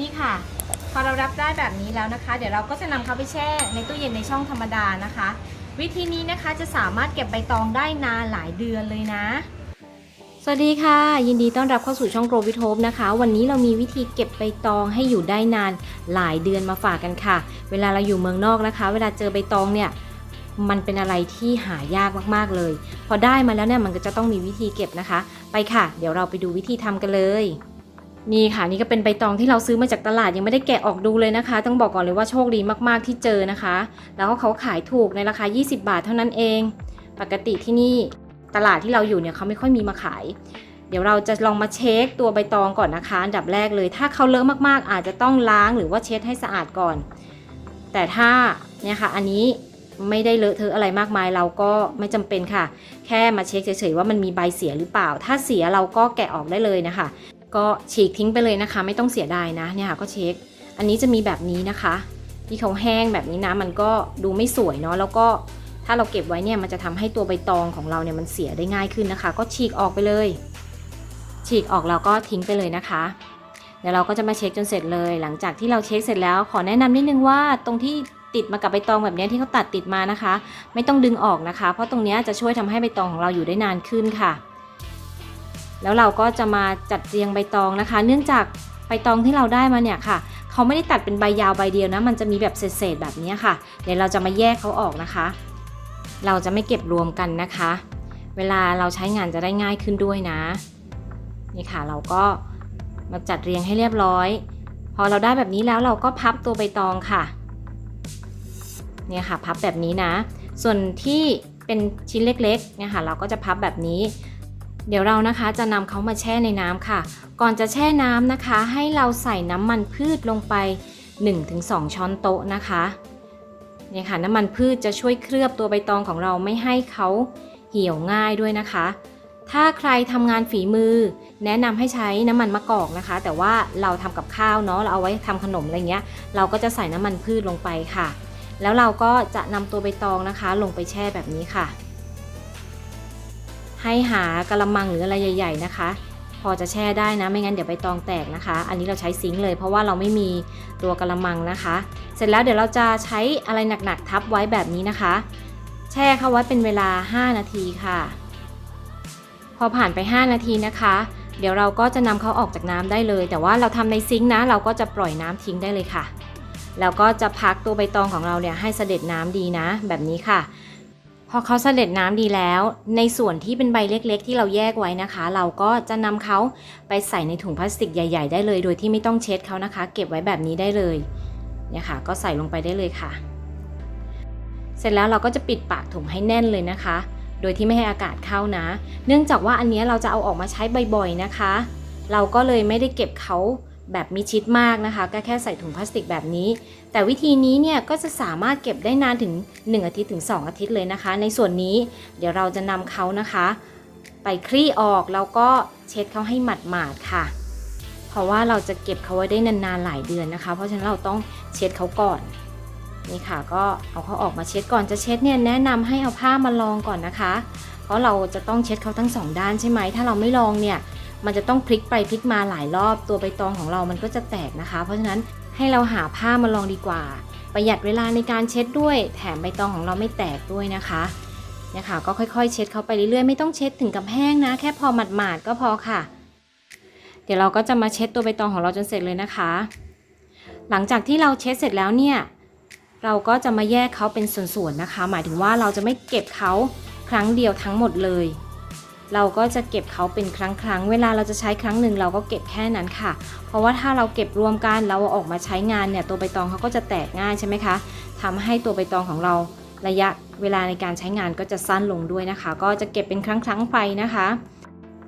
นี่ค่ะ พอเรารับได้แบบนี้แล้วนะคะ เดี๋ยวเราก็จะนำเขาไปแช่ในตู้เย็นในช่องธรรมดานะคะ วิธีนี้นะคะจะสามารถเก็บใบตองได้นานหลายเดือนเลยนะ สวัสดีค่ะ ยินดีต้อนรับเข้าสู่ช่องโกรวิทโฮปนะคะ วันนี้เรามีวิธีเก็บใบตองให้อยู่ได้นานหลายเดือนมาฝากกันค่ะ เวลาเราอยู่เมืองนอกนะคะ เวลาเจอใบตองเนี่ยมันเป็นอะไรที่หายากมากๆเลย พอได้มาแล้วเนี่ยมันก็จะต้องมีวิธีเก็บนะคะ ไปค่ะ เดี๋ยวเราไปดูวิธีทำกันเลย นี่ค่ะนี่ก็เป็นใบตองที่เราซื้อมาจากตลาดยังไม่ได้แกะออกดูเลยนะคะ ต้องบอกก่อนเลยว่าโชคดีมากๆที่เจอนะคะ แล้วก็เขาขายถูกในราคา 20 บาทเท่านั้นเอง ปกติที่นี่ตลาดที่เราอยู่เนี่ยเขาไม่ค่อยมีมาขาย เดี๋ยวเราจะลองมาเช็คตัวใบตองก่อนนะคะ อันดับแรกเลย ถ้าเขาเลอะมากๆ อาจจะต้องล้างหรือว่าเช็ดให้สะอาดก่อน แต่ถ้าเนี่ยค่ะอันนี้ไม่ได้เลอะเทอะอะไรมากมายเราก็ไม่จำเป็นค่ะ แค่มาเช็คเฉยๆว่ามันมีใบเสียหรือเปล่า ถ้าเสียเราก็แกะออกได้เลยนะคะ ก็ฉีกทิ้งไปเลยนะคะ ไม่ต้องเสียดายนะเนี่ยค่ะก็เช็ค อันนี้จะมีแบบนี้นะคะ ที่เขาแห้งแบบนี้นะมันก็ดูไม่สวยเนาะแล้วก็ถ้าเราเก็บไว้เนี่ยมันจะทำให้ตัวใบตองของเราเนี่ยมันเสียได้ง่ายขึ้นนะคะ ก็ฉีกออกไปเลย ฉีกออกแล้วก็ทิ้งไปเลยนะคะ เดี๋ยวเราก็จะมาเช็คจนเสร็จเลย หลังจากที่เราเช็คเสร็จแล้ว ขอแนะนำนิดนึงว่าตรงที่ติดมากับใบตองแบบนี้ที่เขาตัดติดมานะคะ ไม่ต้องดึงออกนะคะ เพราะตรงนี้จะช่วยทำให้ใบตองของเราอยู่ได้นานขึ้นค่ะ แล้วเราก็จะมาจัดเรียงใบตองนะคะ เนื่องจากใบตองที่เราได้มาเนี่ยค่ะเขาไม่ได้ตัดเป็นใบยาวใบเดียวนะ มันจะมีแบบเศษๆแบบนี้ค่ะ เดี๋ยวเราจะมาแยกเขาออกนะคะ เราจะไม่เก็บรวมกันนะคะ เวลาเราใช้งานจะได้ง่ายขึ้นด้วยนะ นี่ค่ะเราก็มาจัดเรียงให้เรียบร้อย พอเราได้แบบนี้แล้วเราก็พับตัวใบตองค่ะ เนี่ยค่ะพับแบบนี้นะ ส่วนที่เป็นชิ้นเล็กๆเนี่ยค่ะเราก็จะพับแบบนี้ เดี๋ยวเรานะคะจะนำเขามาแช่ในน้ำค่ะ ก่อนจะแช่น้ำนะคะ ให้เราใส่น้ำมันพืชลงไป 1-2 ช้อนโต๊ะนะคะเนี่ยค่ะน้ำมันพืชจะช่วยเคลือบตัวใบตองของเราไม่ให้เขาเหี่ยวง่ายด้วยนะคะ ถ้าใครทำงานฝีมือ แนะนำให้ใช้น้ำมันมะกอกนะคะ แต่ว่าเราทำกับข้าวเนาะเราเอาไว้ทำขนมอะไรเงี้ย เราก็จะใส่น้ำมันพืชลงไปค่ะ แล้วเราก็จะนำตัวใบตองนะคะ ลงไปแช่แบบนี้ค่ะ ให้หากระมังหรืออะไรใหญ่ ๆ นะคะ พอจะแช่ได้นะไม่งั้นเดี๋ยวใบตองแตกนะคะ อันนี้เราใช้ซิงค์เลย เพราะว่าเราไม่มีตัวกระมังนะคะ เสร็จแล้วเดี๋ยวเราจะใช้อะไรหนักๆทับไว้แบบนี้นะคะ แช่เข้าไว้เป็นเวลา 5 นาทีค่ะ พอผ่านไป 5 นาทีนะคะ เดี๋ยวเราก็จะนำเขาออกจากน้ำได้เลย แต่ว่าเราทำในซิงค์นะ เราก็จะปล่อยน้ำทิ้งได้เลยค่ะแล้วก็จะพักตัวใบตองของเราเนี่ยให้เสด็จน้ำดีนะ แบบนี้ค่ะ อเขาเสด็จน้ำดีแล้ว ในส่วนที่เป็นใบเล็กๆ ที่เราแยกไว้นะคะ เราก็จะนำเขาไปใส่ในถุงพลาสติกใหญ่ ๆ ได้เลย โดยที่ไม่ต้องเช็ดเขานะคะ เก็บไว้แบบนี้ได้เลยเนี่ยค่ะ ก็ใส่ลงไปได้เลยค่ะ เสร็จแล้วเราก็จะปิดปากถุงให้แน่นเลยนะคะ โดยที่ไม่ให้อากาศเข้านะ เนื่องจากว่าอันนี้เราจะเอาออกมาใช้บ่อยๆนะคะ เราก็เลยไม่ได้เก็บเขา แบบมิชิดมากนะคะ ก็แค่ใส่ถุงพลาสติกแบบนี้ แต่วิธีนี้เนี่ยก็จะสามารถเก็บได้นานถึง 1 อาทิตย์ถึง 2 อาทิตย์เลยนะคะ ในส่วนนี้เดี๋ยวเราจะนำเขานะคะ ไปคลี่ออกแล้วก็เช็ดเขาให้หมาดๆค่ะ เพราะว่าเราจะเก็บเขาไว้ได้นานๆหลายเดือนนะคะ เพราะฉะนั้นเราต้องเช็ดเขาก่อนนี่ค่ะก็เอาเขาออกมาเช็ดก่อนจะเช็ดเนี่ยแนะนำให้เอาผ้ามาลองก่อนนะคะ เพราะเราจะต้องเช็ดเขาทั้งสองด้านใช่ไหมถ้าเราไม่ลองเนี่ย มันจะต้องพลิกไปพลิกมาหลายรอบตัวใบตองของเรามันก็จะแตกนะคะ เพราะฉะนั้นให้เราหาผ้ามาลองดีกว่า ประหยัดเวลาในการเช็ดด้วย แถมใบตองของเราไม่แตกด้วยนะคะเนี่ยค่ะก็ค่อยๆ เช็ดเขาไปเรื่อยๆไม่ต้องเช็ดถึงกับแห้งนะ แค่พอหมาดๆก็พอค่ะ เดี๋ยวเราก็จะมาเช็ดตัวใบตองของเราจนเสร็จเลยนะคะ หลังจากที่เราเช็ดเสร็จแล้วเนี่ยเราก็จะมาแยกเขาเป็นส่วนๆนะคะ หมายถึงว่าเราจะไม่เก็บเขาครั้งเดียวทั้งหมดเลย เราก็จะเก็บเขาเป็นครั้งๆเวลาเราจะใช้ครั้งหนึ่งเราก็เก็บแค่นั้นค่ะ เพราะว่าถ้าเราเก็บรวมกันเราออกมาใช้งานเนี่ยตัวใบตองเขาก็จะแตกง่ายใช่ไหมคะทำให้ตัวใบตองของเราระยะเวลาในการใช้งานก็จะสั้นลงด้วยนะคะ ก็จะเก็บเป็นครั้งๆไปนะคะ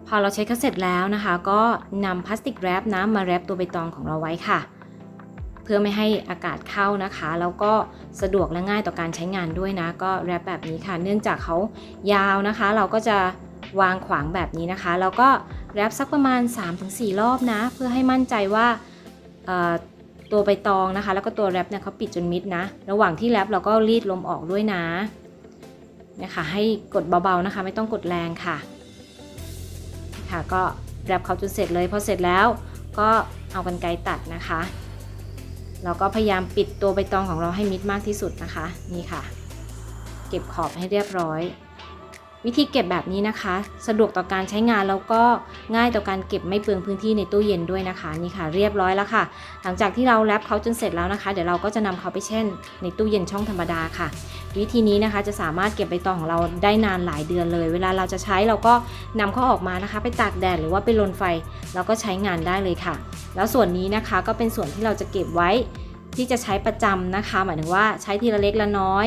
พอเราใช้เขาเสร็จแล้วนะคะ ก็นำพลาสติกแรปนะมาแรปตัวใบตองของเราไว้ค่ะเพื่อไม่ให้อากาศเข้านะคะ แล้วก็สะดวกและง่ายต่อการใช้งานด้วยนะ ก็แรปแบบนี้ค่ะ เนื่องจากเขายาวนะคะ เราก็จะ วางขวางแบบนี้นะคะ แล้วก็แรปสักประมาณ 3-4 รอบนะ เพื่อให้มั่นใจว่าตัวใบตองนะคะ แล้วก็ตัวแรปเนี่ยเขาปิดจนมิดนะ ระหว่างที่แรปเราก็รีดลมออกด้วยนะนะคะให้กดเบาๆนะคะ ไม่ต้องกดแรงค่ะค่ะก็แรปเขาจนเสร็จเลยพอเสร็จแล้วก็เอากันไกรตัดนะคะเราก็พยายามปิดตัวใบตองของเราให้มิดมากที่สุดนะคะ นี่ค่ะ เก็บขอบให้เรียบร้อย วิธีเก็บแบบนี้นะคะ สะดวกต่อการใช้งานแล้วก็ง่ายต่อการเก็บไม่เปลืองพื้นที่ในตู้เย็นด้วยนะคะนี่ค่ะเรียบร้อยแล้วค่ะ หลังจากที่เราแรปเขาจนเสร็จแล้วนะคะ เดี๋ยวเราก็จะนำเขาไปแช่น ในตู้เย็นช่องธรรมดาค่ะ วิธีนี้นะคะจะสามารถเก็บใบตองของเราได้นานหลายเดือนเลย เวลาเราจะใช้เราก็นำเขาออกมานะคะ ไปตากแดดหรือว่าไปลนไฟเราก็ใช้งานได้เลยค่ะ แล้วส่วนนี้นะคะก็เป็นส่วนที่เราจะเก็บไว้ที่จะใช้ประจำนะคะ หมายถึงว่าใช้ทีละเล็กละน้อย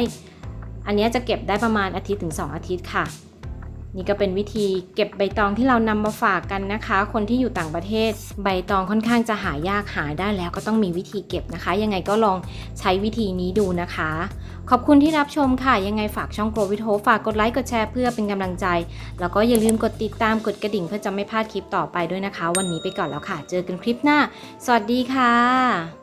อันนี้จะเก็บได้ประมาณอาทิตย์ถึง 2 อาทิตย์ค่ะ นี่ก็เป็นวิธีเก็บใบตองที่เรานำมาฝากกันนะคะ คนที่อยู่ต่างประเทศ ใบตองค่อนข้างจะหายากหาได้แล้วก็ต้องมีวิธีเก็บนะคะ ยังไงก็ลองใช้วิธีนี้ดูนะคะ ขอบคุณที่รับชมค่ะ ยังไงฝากช่องโกลวิทโฮฝากกดไลค์กดแชร์เพื่อเป็นกำลังใจ แล้วก็อย่าลืมกดติดตามกดกระดิ่งเพื่อจะไม่พลาดคลิปต่อไปด้วยนะคะ วันนี้ไปก่อนแล้วค่ะ เจอกันคลิปหน้า สวัสดีค่ะ